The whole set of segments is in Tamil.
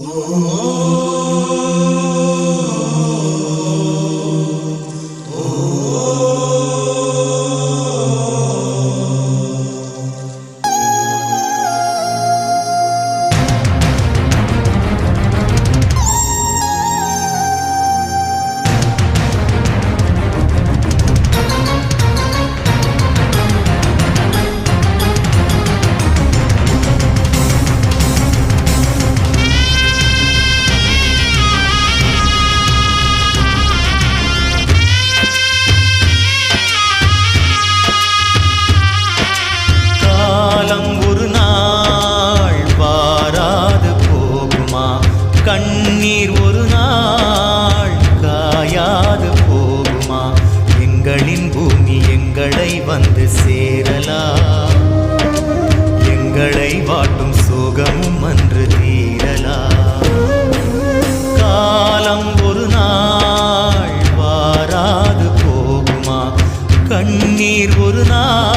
காலம் ஒரு நாள் காயாது போகுமா? எங்களின் பூமி எங்களை வந்து சேரலா? எங்களை வாட்டும் சோகமும் அன்று தீரலா? காலம் ஒரு நாள் வாராது போகுமா? கண்ணீர் ஒரு நாள்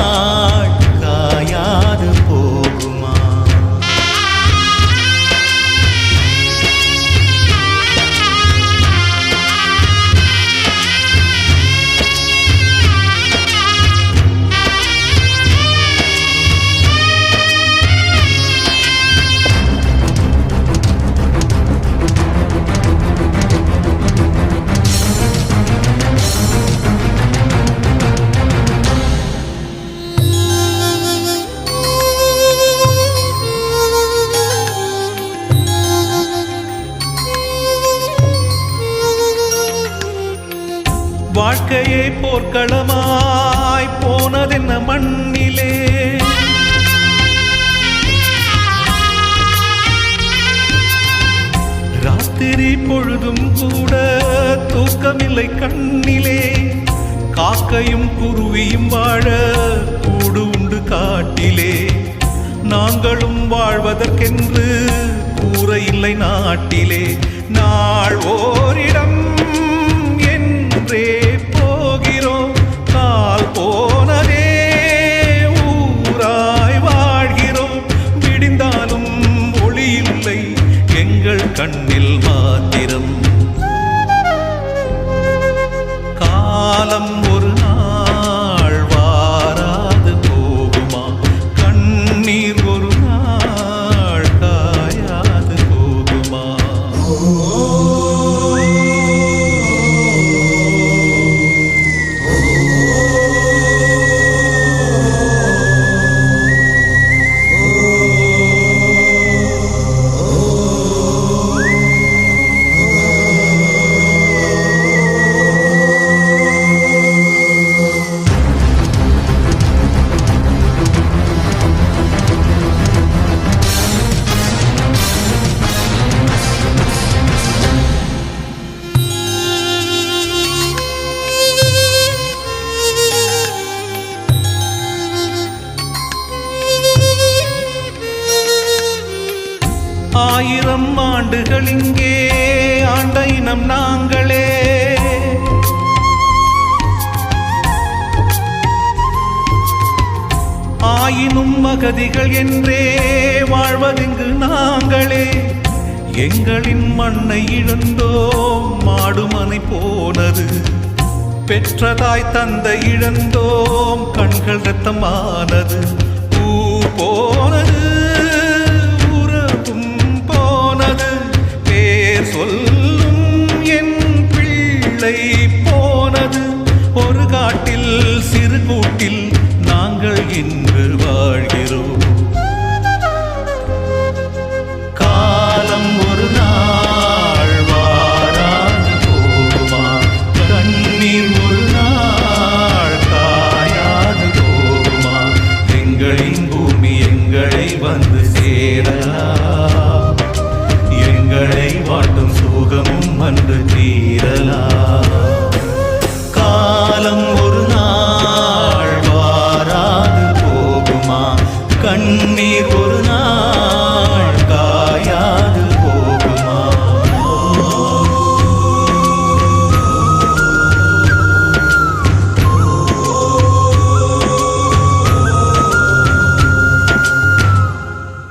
வாழ்க்கையே போர்க்களமாய் போனதென்ன மண்ணிலே? ராத்திரி பொழுதும் கூட தூக்கமில்லை கண்ணிலே. காக்கையும் குருவியும் வாழ கூடு உண்டு காட்டிலே. நாங்களும் வாழ்வதற்கென்று கூற இல்லை நாட்டிலே. நாள் ஓரிடம் கண்ணில் ஆயிரம் ஆண்டுகள் இங்கே ஆண்ட இனம் நாங்களே. ஆயினும் மகதிகள் என்றே வாழ்வதெங்கு நாங்களே. எங்களின் மண்ணை இழந்தோம் மாடுமனை போனது. பெற்றதாய் தந்தை இழந்தோம் கண்கள் ரத்தமானது. பிள்ளை போனது ஒரு காட்டில் சிறு கூட்டில் நாங்கள் இன்று வாழ்கிறோம். காலம் ஒரு நாள் வாராது போகுமா கண்ணீர் ஒரு நாள் காயாது போகுமா எங்களின் பூமி எங்களை வந்து சேரலாம். எங்களை வாட்டும் சுகமும் வந்து தீரலாம்.